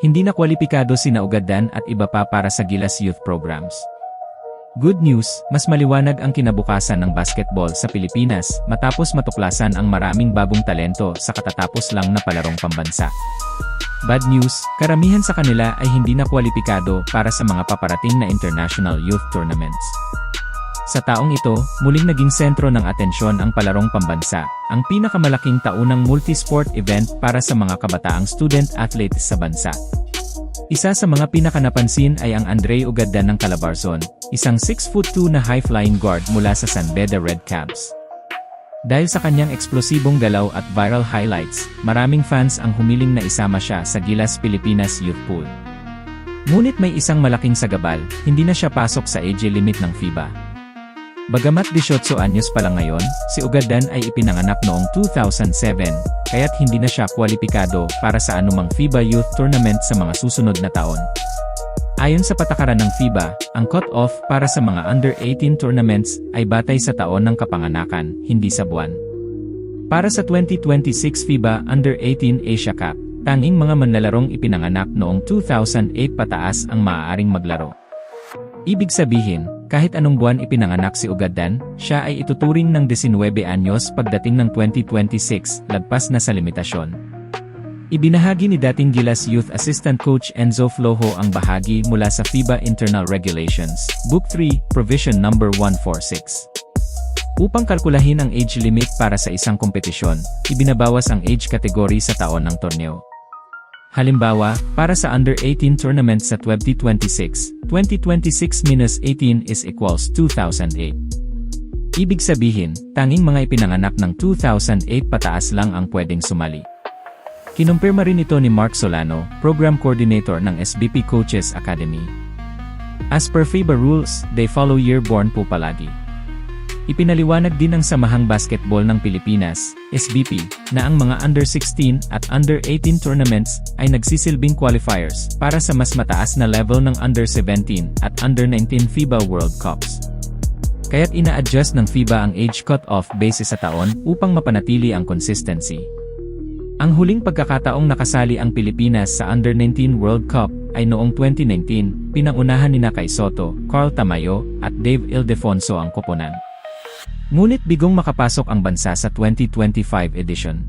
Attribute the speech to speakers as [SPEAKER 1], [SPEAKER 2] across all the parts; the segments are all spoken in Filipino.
[SPEAKER 1] Hindi na kwalipikado sina Ugadan at iba pa para sa Gilas Youth Programs. Good news, mas maliwanag ang kinabukasan ng basketball sa Pilipinas matapos matuklasan ang maraming bagong talento sa katatapos lang na palarong pambansa. Bad news, karamihan sa kanila ay hindi na kwalipikado para sa mga paparating na international youth tournaments. Sa taong ito, muling naging sentro ng atensyon ang palarong pambansa, ang pinakamalaking taunang multisport event para sa mga kabataang student athletes sa bansa. Isa sa mga pinakanapansin ay ang Andre Ugaddan ng Calabarzon, isang 6'2 na high-flying guard mula sa San Beda Red Caps. Dahil sa kanyang eksplosibong galaw at viral highlights, maraming fans ang humiling na isama siya sa Gilas Pilipinas Youth Pool. Ngunit may isang malaking sagabal, hindi na siya pasok sa age limit ng FIBA. Bagamat 18 anyos pa lang ngayon, si Ugadan ay ipinanganak noong 2007, kaya't hindi na siya kwalipikado para sa anumang FIBA Youth Tournament sa mga susunod na taon. Ayon sa patakaran ng FIBA, ang cut-off para sa mga under-18 tournaments ay batay sa taon ng kapanganakan, hindi sa buwan. Para sa 2026 FIBA Under-18 Asia Cup, tanging mga manlalarong ipinanganak noong 2008 pataas ang maaaring maglaro. Ibig sabihin, kahit anong buwan ipinanganak si Ugadan, siya ay ituturing ng 19 anyos pagdating ng 2026, lagpas na sa limitasyon. Ibinahagi ni dating Gilas Youth Assistant Coach Enzo Flojo ang bahagi mula sa FIBA Internal Regulations, Book 3, Provision No. 146. Upang kalkulahin ang age limit para sa isang kompetisyon, ibinabawas ang age category sa taon ng torneo. Halimbawa, para sa under-18 tournament sa 2026, 2026 minus 18 is equals 2008. Ibig sabihin, tanging mga ipinanganak ng 2008 pataas lang ang pwedeng sumali. Kinumpirma rin ito ni Mark Solano, Program Coordinator ng SBP Coaches Academy. As per FIBA rules, they follow year-born po palagi. Ipinaliwanag din ng Samahang Basketball ng Pilipinas, SBP, na ang mga under-16 at under-18 tournaments ay nagsisilbing qualifiers para sa mas mataas na level ng under-17 at under-19 FIBA World Cups. Kaya't ina-adjust ng FIBA ang age cut-off base sa taon upang mapanatili ang consistency. Ang huling pagkakataong nakasali ang Pilipinas sa Under-19 World Cup ay noong 2019, pinangunahan ni Kay Soto, Carl Tamayo, at Dave Ildefonso ang koponan. Ngunit bigong makapasok ang bansa sa 2025 edition.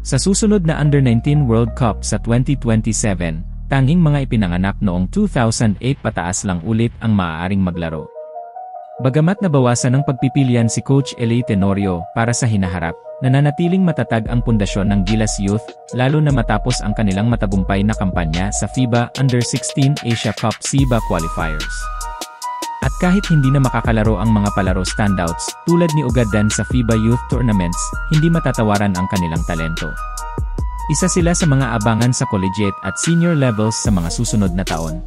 [SPEAKER 1] Sa susunod na Under-19 World Cup sa 2027, tanging mga ipinanganak noong 2008 pataas lang ulit ang maaaring maglaro. Bagamat nabawasan ng pagpipilian si Coach Eli Tenorio para sa hinaharap, nananatiling matatag ang pundasyon ng Gilas Youth, lalo na matapos ang kanilang matagumpay na kampanya sa FIBA Under-16 Asia Cup SIBA Qualifiers. At kahit hindi na makakalaro ang mga palaro standouts, tulad ni Ugadan sa FIBA Youth Tournaments, hindi matatawaran ang kanilang talento. Isa sila sa mga abangan sa collegiate at senior levels sa mga susunod na taon.